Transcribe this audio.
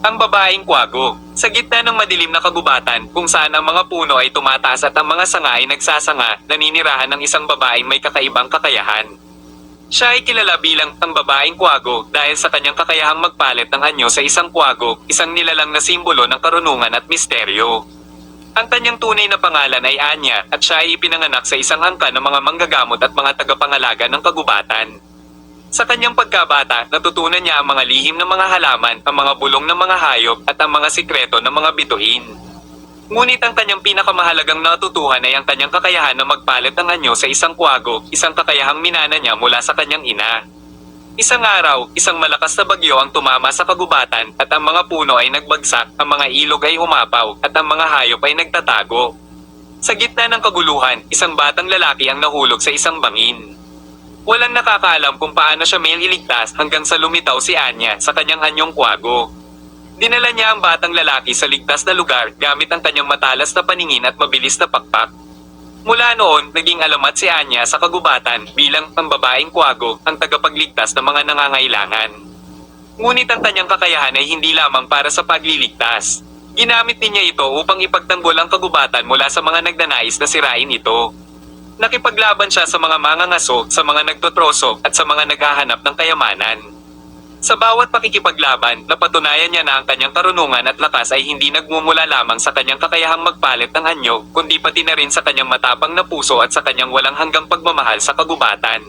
Ang babaeng kwago, sa gitna ng madilim na kagubatan kung saan ang mga puno ay tumataas at ang mga sanga ay nagsasanga, naninirahan ng isang babaeng may kakaibang kakayahan. Siya ay kilala bilang ang babaeng kwago dahil sa kanyang kakayahang magpalit ng anyo sa isang kwago, isang nilalang na simbolo ng karunungan at misteryo. Ang kanyang tunay na pangalan ay Anya at siya ay ipinanganak sa isang angkan ng mga manggagamot at mga tagapangalaga ng kagubatan. Sa kanyang pagkabata, natutunan niya ang mga lihim ng mga halaman, ang mga bulong ng mga hayop at ang mga sikreto ng mga bituin. Ngunit ang kanyang pinakamahalagang natutuhan ay ang kanyang kakayahan na magpalit ng anyo sa isang kwago, isang kakayahang minana niya mula sa kanyang ina. Isang araw, isang malakas na bagyo ang tumama sa kagubatan at ang mga puno ay nagbagsak, ang mga ilog ay humapaw at ang mga hayop ay nagtatago. Sa gitna ng kaguluhan, isang batang lalaki ang nahulog sa isang bangin. Walang nakakaalam kung paano siya may iligtas hanggang sa lumitaw si Anya sa kanyang anyong kwago. Dinala niya ang batang lalaki sa ligtas na lugar gamit ang kanyang matalas na paningin at mabilis na pakpak. Mula noon, naging alamat si Anya sa kagubatan bilang ang babaeng kwago ang tagapagligtas ng mga nangangailangan. Ngunit ang kanyang kakayahan ay hindi lamang para sa pagliligtas. Ginamit niya ito upang ipagtanggol ang kagubatan mula sa mga nagnanais na sirain ito. Nakipaglaban siya sa mga mangangaso, sa mga nagtotroso, at sa mga naghahanap ng kayamanan. Sa bawat pakikipaglaban, napatunayan niya na ang kanyang karunungan at lakas ay hindi nagmumula lamang sa kanyang kakayahang magpalit ng anyo, kundi pati na rin sa kanyang matapang na puso at sa kanyang walang hanggang pagmamahal sa kagubatan.